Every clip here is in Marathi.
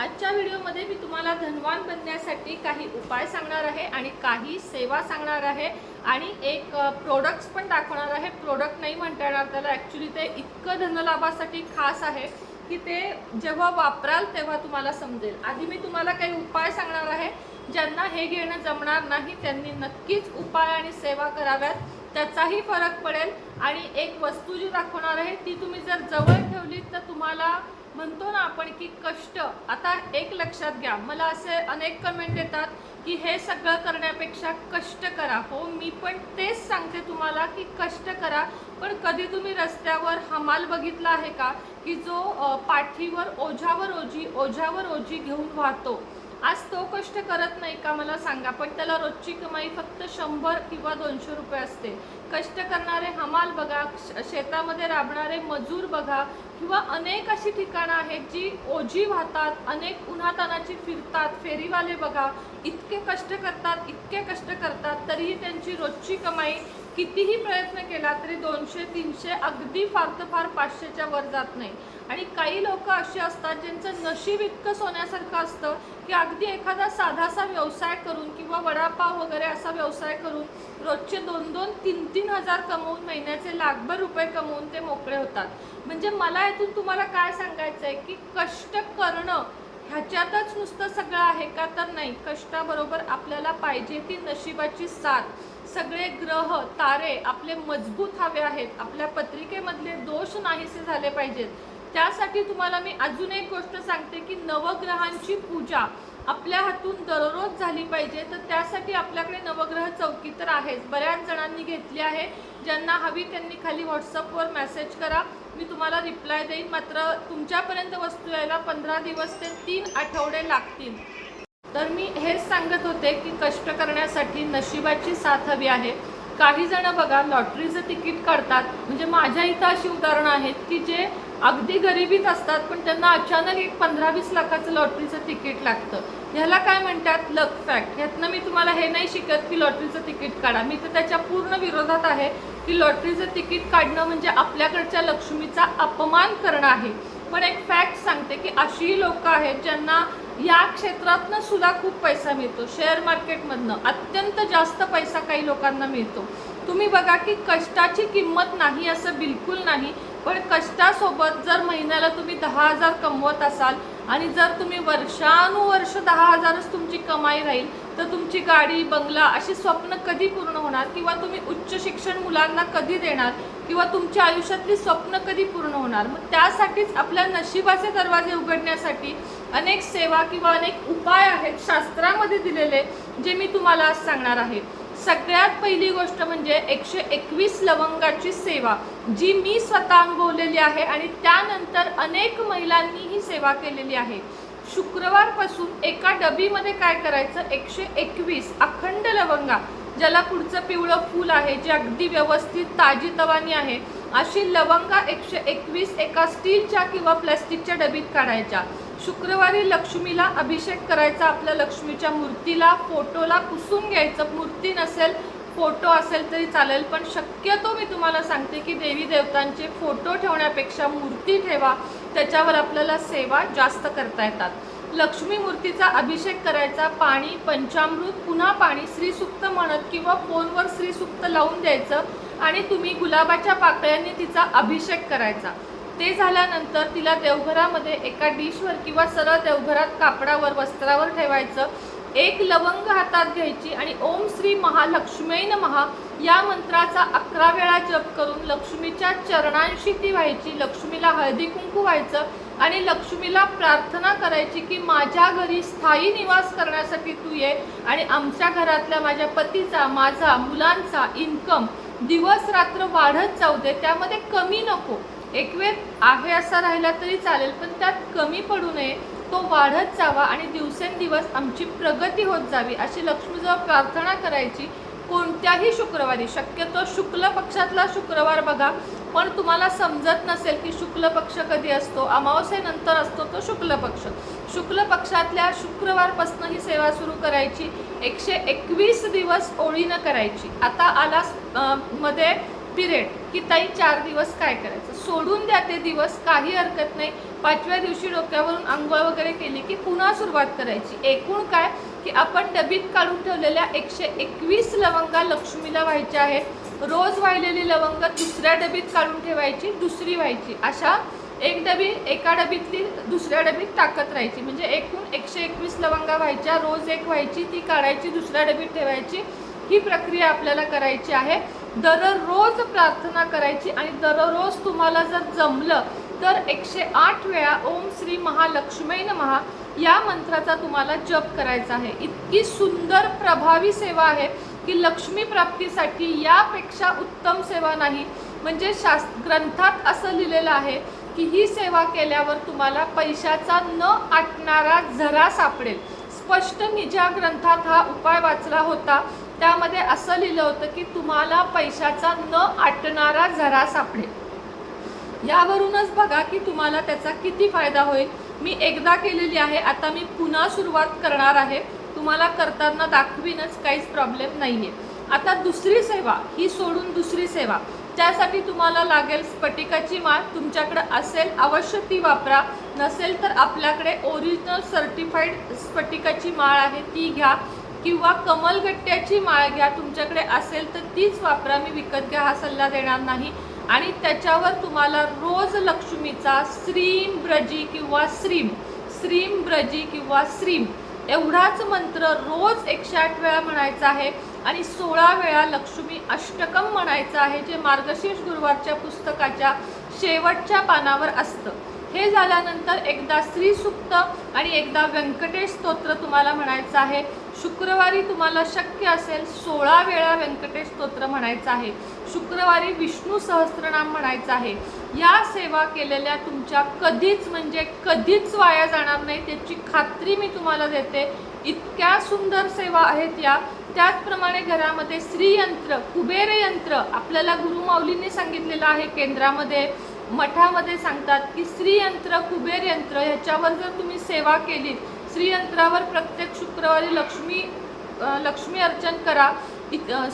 आजच्या व्हिडिओमध्ये मी तुम्हाला धनवान बनण्यासाठी काही उपाय सांगणार आहे आणि काही सेवा सांगणार आहे आणि एक प्रोडक्ट्स पण दाखवणार आहे. प्रोडक्ट नाही म्हणता येणार त्याला. ॲक्च्युली ते इतकं धनलाभासाठी खास आहे की ते जेव्हा वापराल तेव्हा तुम्हाला समजेल. आधी मी तुम्हाला काही उपाय सांगणार आहे. ज्यांना हे घेणं जमणार नाही त्यांनी नक्कीच उपाय आणि सेवा कराव्यात. त्याचाही फरक पडेल. आणि एक वस्तू जी दाखवणार आहे ती तुम्ही जर जवळ ठेवली तर तुम्हाला म्हणतो ना आपण की कष्ट. आता एक लक्षात घ्या. मला असे अनेक कमेंट येतात की हे सगळं करण्यापेक्षा कष्ट करा. हो मी पण तेच सांगते तुम्हाला की कष्ट करा. पण कधी तुम्ही रस्त्यावर हमाल बघितला आहे का? की जो पाठीवर ओझ्यावर ओझी ओझ्यावर ओझी घेऊन वाहतो. आज तो कष्ट करत नाही का मला सांगा. पण त्याला रोजची कमाई फक्त शंभर किंवा दोनशे रुपये असते. कष्ट करणारे हमाल बघा श- शेतामध्ये राबणारे मजूर बघा किंवा अनेक अशी ठिकाणं आहेत जी ओझी वाहतात अनेक उन्हातानाची फिरतात फेरीवाले बघा. इतके कष्ट करतात इतके कष्ट करतात तरीही त्यांची रोजची कमाई कितीही प्रयत्न केला तरी दोनशे तीनशे अगदी फार तर फार पाचशेच्या वर जात नाही. आणि काही लोक असे असतात ज्यांचं नशीब इतकं सोन्यासारखं असतं की अगदी एखादा साधासा व्यवसाय करून किंवा वडापाव वगैरे असा व्यवसाय करून रोजचे दोन दोन तीन तीन हजार कमवून महिन्याचे लाखभर रुपये कमवून ते मोकळे होतात. म्हणजे मला यातून तुम्हाला काय सांगायचं आहे की कष्ट करणं ह्याच्यातच नुसतं सगळं आहे का तर नाही. कष्टाबरोबर आपल्याला पाहिजे ती नशिबाची साथ. सगळे ग्रह तारे आपले मजबूत हवे आहेत. आपल्या पत्रिकेमधले दोष नाहीसे झाले पाहिजेत. त्यासाठी तुम्हाला मी अजून एक गोष्ट सांगते की नवग्रहांची पूजा आपल्या हातून दररोज झाली पाहिजे. तर त्यासाठी आपल्याकडे नवग्रह चौकी तर आहेच. बऱ्याच जणांनी घेतली आहे. ज्यांना हवी त्यांनी खाली व्हॉट्सअपवर मेसेज करा. मी तुम्हाला रिप्लाय देईन. मात्र तुमच्यापर्यंत वस्तू यायला पंधरा दिवस ते तीन आठवडे लागतील. तर मी हेच सांगत होते की कष्ट करण्यासाठी नशिबाची साथ हवी आहे. काही जण बघा लॉटरीचं तिकीट काढतात. म्हणजे माझ्या इथं अशी उदाहरणं आहेत की जे अगदी गरिबीत असतात पण त्यांना अचानक एक पंधरा वीस लाखाचं लॉटरीचं तिकीट लागतं. ह्याला काय म्हणतात? लक फॅक्ट ह्यातनं मी तुम्हाला हे नाही शिकत की लॉटरीचं तिकीट काढा. मी तर त्याच्या पूर्ण विरोधात आहे की लॉटरीचं तिकीट काढणं म्हणजे आपल्याकडच्या लक्ष्मीचा अपमान करणं आहे. पण एक फॅक्ट सांगते की अशीही लोकं आहेत ज्यांना या क्षेत्रातनं सुद्धा खूप पैसा मिळतो. शेअर मार्केटमधनं अत्यंत जास्त पैसा काही लोकांना मिळतो. तुम्ही बघा की कष्टाची किंमत नाही असं बिलकुल नाही. पण कष्टासोबत जर महिन्याला तुम्ही दहा हजार कमवत असाल आणि जर तुम्ही वर्षानुवर्ष दहा हजारच तुमची कमाई राहील तर तुमची गाडी बंगला अशी स्वप्न कधी पूर्ण होणार? किंवा तुम्ही उच्च शिक्षण मुलांना कधी देणार? किंवा तुमच्या आयुष्यातली स्वप्न कधी पूर्ण होणार? मग त्यासाठीच आपल्या नशिबाचे दरवाजे उघडण्यासाठी अनेक सेवा किंवा अनेक उपाय आहेत शास्त्रामध्ये दिलेले जे मी तुम्हाला आज सांगणार आहे. सगळ्यात पहिली गोष्ट म्हणजे एकशे एकवीस लवंगाची सेवा जी मी स्वतः अनुभवलेली आहे आणि त्यानंतर अनेक महिलांनी ही सेवा केलेली आहे. शुक्रवारपासून एका डबीमध्ये काय करायचं? एकशे एकवीस अखंड लवंगा ज्याला पुढचं पिवळं फूल आहे जे अगदी व्यवस्थित ताजी तवानी आहे अशी लवंगा एकशे एकवीस एका स्टीलच्या किंवा प्लॅस्टिकच्या डबीत काढायच्या. शुक्रवारी लक्ष्मीला अभिषेक करायचा आपल्या लक्ष्मीच्या मूर्तीला फोटोला पुसून घ्यायचं. मूर्ती नसेल फोटो असेल तरी चालेल पण शक्यतो मी तुम्हाला सांगते की देवी देवतांचे फोटो ठेवण्यापेक्षा मूर्ती ठेवा. त्याच्यावर आपल्याला सेवा जास्त करता येतात. लक्ष्मी मूर्तीचा अभिषेक करायचा पाणी पंचामृत पुन्हा पाणी श्रीसुक्त म्हणत किंवा फोनवर श्रीसुक्त लावून द्यायचं. आणि तुम्ही गुलाबाच्या पाकळ्यांनी तिचा अभिषेक करायचा. ते झाल्यानंतर तिला देवघरामध्ये एका डिशवर किंवा सरळ देवघरात कापडावर वस्त्रावर ठेवायचं. एक लवंग हातात घ्यायची आणि ओम श्री महालक्ष्मीन महा या मंत्राचा अकरा वेळा जप करून लक्ष्मीच्या चरणांशी ती व्हायची. लक्ष्मीला हळदी कुंकू व्हायचं आणि लक्ष्मीला प्रार्थना करायची की माझ्या घरी स्थायी निवास करण्यासाठी तू ये आणि आमच्या घरातल्या माझ्या पतीचा माझा मुलांचा इन्कम दिवस रात्र वाढत जाऊ दे. त्यामध्ये कमी नको. एक वेळ आहे असा राहिला तरी चालेल पण त्यात कमी पडू नये. तो वाढत जावा आणि दिवसेंदिवस आमची प्रगती होत जावी अशी लक्ष्मीजवळ प्रार्थना करायची कोणत्याही शुक्रवारी. शक्यतो शुक्ल पक्षातला शुक्रवार बघा पण तुम्हाला समजत नसेल की शुक्ल पक्ष कधी असतो. अमावस्येनंतर असतो तो शुक्ल पक्ष. शुक्ल पक्षातल्या शुक्रवारपासून ही सेवा सुरू करायची. एकशे एकवीस दिवस ओळीनं करायची. आता आला मध्ये पिरियड की ताई चार दिवस काय करायचं? सोडून द्या ते दिवस काही हरकत नाही. पाचव्या दिवशी डोक्यावरून आंघोळ वगैरे केली की पुन्हा सुरुवात करायची. एकूण काय? की आपण डबीत काढून ठेवलेल्या एकशे एकवीस लवंगा लक्ष्मीला व्हायच्या आहेत. रोज वाहिलेली लवंग दुसऱ्या डबीत काढून ठेवायची दुसरी व्हायची. अशा एक डबी एका डबीतली दुसऱ्या डबीत टाकत राहायची. म्हणजे एकूण एकशे एकवीस लवंगा व्हायच्या रोज एक व्हायची ती काढायची दुसऱ्या डबीत ठेवायची. ही प्रक्रिया आपल्याला करायची आहे. दररोज प्रार्थना करायची आणि दररोज तुम्हाला जर जमलं तर एकशे आठ वेळा ओम श्री महालक्ष्मी महा या मंत्राचा तुम्हाला जप करायचा आहे. इतकी सुंदर प्रभावी सेवा आहे की लक्ष्मी प्राप्तीसाठी यापेक्षा उत्तम सेवा नाही. म्हणजे शास्त्र ग्रंथात असं लिहिलेलं आहे की ही सेवा केल्यावर तुम्हाला पैशाचा न आटणारा झरा सापडेल. स्पष्ट निजा ग्रंथात हा उपाय वाचला होता. त्यामध्ये असं लिहिलं होतं की तुम्हाला पैशाचा न आटणारा झरा सापडेल. यावरूनच बघा की तुम्हाला त्याचा किती फायदा होईल. मी एकदा केलेली आहे आता मी पुन्हा सुरुवात करणार आहे. तुम्हाला करताना दाखवीनच काहीच प्रॉब्लेम नाही आहे आता दुसरी सेवा ही सोडून दुसरी सेवा. त्यासाठी तुम्हाला लागेल स्फटिकाची माळ तुमच्याकडे असेल अवश्य ती वापरा. नसेल तर आपल्याकडे ओरिजिनल सर्टिफाईड स्फटिकाची माळ आहे ती घ्या. किंवा कमलगट्ट्याची माळ घ्या तुमच्याकडे असेल तर तीच वापरा मी विकत घ्या हा सल्ला देणार नाही. आणि त्याच्यावर तुम्हाला रोज लक्ष्मीचा श्रीम ब्रजी किंवा श्रीम श्रीम ब्रजी किंवा श्रीम एवढाच मंत्र रोज एकशे आठ वेळा म्हणायचा आहे. आणि सोळा वेळा लक्ष्मी अष्टकम म्हणायचं आहे जे मार्गशीर्ष गुरुवारच्या पुस्तकाच्या शेवटच्या पानावर असतं. हे झाल्यानंतर एकदा श्रीसुक्त आणि एकदा व्यंकटेश स्तोत्र तुम्हाला म्हणायचं आहे. शुक्रवारी तुम्हाला शक्य असेल सोळा वेळा व्यंकटेश स्तोत्र म्हणायचं आहे. शुक्रवारी विष्णू सहस्त्रनाम म्हणायचं आहे. या सेवा केलेल्या तुमच्या कधीच म्हणजे कधीच वाया जाणार नाही त्याची खात्री मी तुम्हाला देते. इतक्या सुंदर सेवा आहेत या. त्याचप्रमाणे घरामध्ये श्रीयंत्र कुबेर यंत्र आपल्याला गुरुमाऊलींनी सांगितलेलं आहे केंद्रामध्ये. मठामध्ये सांगतात की श्रीयंत्र कुबेर यंत्र ह्याच्यावर जर तुम्ही सेवा केली श्रीयंत्रावर प्रत्येक शुक्रवारी लक्ष्मी लक्ष्मी अर्चन करा.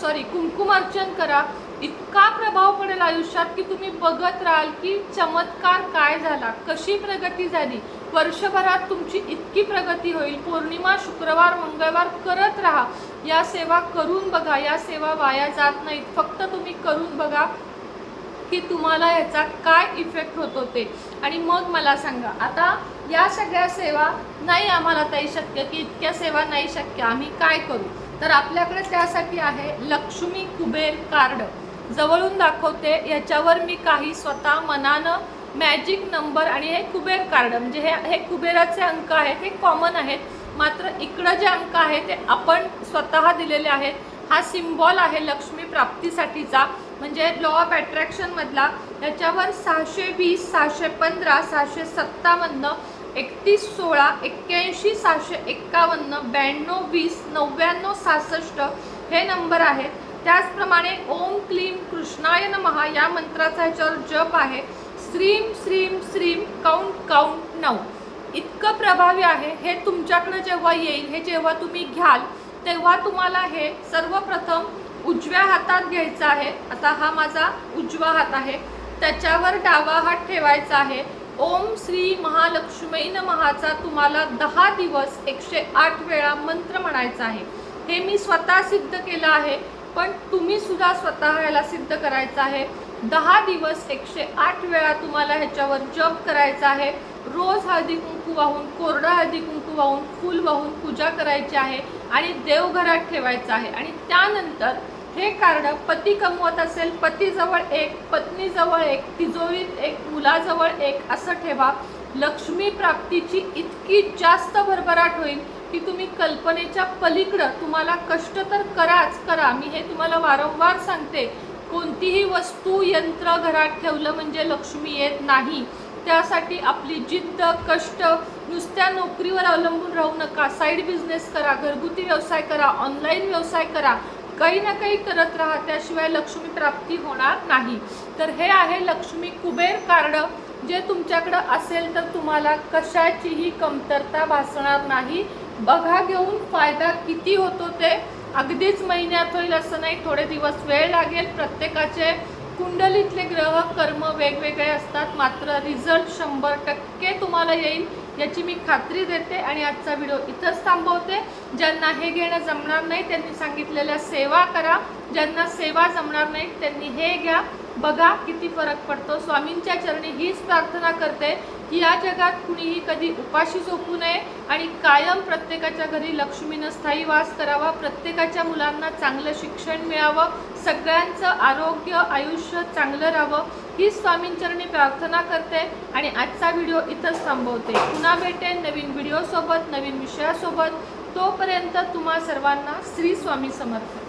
सॉरी कुंकुम अर्चन करा. इतका प्रभाव पडेल आयुष्यात की तुम्ही बघत राहाल की चमत्कार काय झाला कशी प्रगती झाली. वर्षभरात तुमची इतकी प्रगती होईल. पौर्णिमा शुक्रवार मंगळवार करत राहा. या सेवा करून बघा. या सेवा वाया जात नाहीत. फक्त तुम्ही करून बघा. की तुम्हाला याचा काय इफेक्ट होतो ते. आणि मग मला सांगा आता या सगळ्या सेवा नाही आम्हाला ताई शक्य की इतक्या सेवा नाही शक्य आम्ही काय करू? तर आपल्याकडे त्यासाठी आहे लक्ष्मी कुबेर कार्ड. जवळून दाखवते याच्यावर मी काही स्वतः मनानं मॅजिक नंबर आणि हे कुबेर कार्ड म्हणजे हे हे कुबेराचे अंक आहेत हे कॉमन आहेत. मात्र इकडं जे अंक आहे ते आपण स्वतः दिलेले आहेत. हा सिम्बॉल आहे लक्ष्मी प्राप्तीसाठीचा. म्हणजे लॉ ऑफ अट्रॅक्शनमधला याच्यावर सहाशे वीस सहाशे पंधरा सहाशे सत्तावन्न एकतीस सोळा एक्क्याऐंशी सहाशे एक्कावन्न ब्याण्णव वीस नव्याण्णव सहासष्ट हे नंबर आहेत. त्याचप्रमाणे ओम क्लीम कृष्णाय नमहा या मंत्राचा ह्याच्यावर जप आहे. श्रीम श्रीम श्रीम काउंट काउंट नऊ इतकं प्रभावी आहे हे तुमच्याकडं जेव्हा येईल हे जेव्हा तुम्ही घ्याल तेव्हा तुम्हाला हे सर्वप्रथम उजव्या हातात घ्यायचा आहे. आता हा माझा उजवा हात आहे. त्याच्यावर डावा हात ठेवायचा आहे. ओम श्री महालक्ष्मी महाचा तुम्हाला दहा दिवस एकशे आठ वेळा मंत्र म्हणायचा आहे. हे मी स्वतः सिद्ध केलं आहे पण तुम्ही सुद्धा स्वतः याला सिद्ध करायचं आहे. दहा दिवस एकशे आठ वेळा तुम्हाला ह्याच्यावर जप करायचा आहे. रोज हळदी कुंकू वाहून कोरडा हळदी कुंकू वाहून फूल वाहून पूजा करायची आहे आणि देवघरात ठेवायचं आहे. आणि त्यानंतर हे कार्ड पती कमवत असेल पतीजवळ एक पत्नीजवळ एक तिजोरीत एक मुलाजवळ एक असं ठेवा. लक्ष्मी प्राप्तीची इतकी जास्त भरभराट होईल की तुम्ही कल्पनेच्या पलीकडं तुम्हाला कष्ट तर कराच करा. मी हे तुम्हाला वारंवार सांगते. कोणतीही वस्तू यंत्र घरात ठेवलं म्हणजे लक्ष्मी येत नाही. त्यासाठी आपली जिद्द कष्ट नुसत्या नोकरीवर अवलंबून राहू नका. साईड बिझनेस करा घरगुती व्यवसाय करा ऑनलाईन व्यवसाय करा. काही ना काही करत राहा त्याशिवाय लक्ष्मी प्राप्ती होणार नाही. तर हे आहे लक्ष्मी कुबेर कार्ड. जे तुमच्याकडं असेल तर तुम्हाला कशाचीही कमतरता भासणार नाही. बघा घेऊन फायदा किती होतो ते. अगदीच महिन्यात होईल असं नाही थोडे दिवस वेळ लागेल. प्रत्येकाचे कुंडलीतले ग्रह कर्म वेगवेगळे असतात. मात्र रिझल्ट शंभर टक्के तुम्हाला येईल. याची मी खात्री देते आणि आजचा व्हिडिओ इथंच थांबवते. ज्यांना हे घेणं जमणार नाही त्यांनी सांगितलेल्या सेवा करा. ज्यांना सेवा जमणार नाही त्यांनी हे घ्या. बघा किती फरक पडतो. स्वामींच्या चरणी हीच प्रार्थना करते. की या जगात कुणीही कधी उपाशी झोपू नये आणि कायम प्रत्येकाच्या घरी लक्ष्मीनं स्थायी वास करावा प्रत्येकाच्या मुलांना चांगलं शिक्षण मिळावं सगळ्यांचं आरोग्य आयुष्य चांगलं राहावं ही स्वामींचरणी प्रार्थना करते आणि आजचा व्हिडिओ इथंच थांबवते. पुन्हा भेटेन नवीन व्हिडिओसोबत नवीन विषयासोबत. तोपर्यंत तुम्हा सर्वांना श्री स्वामी समर्थ.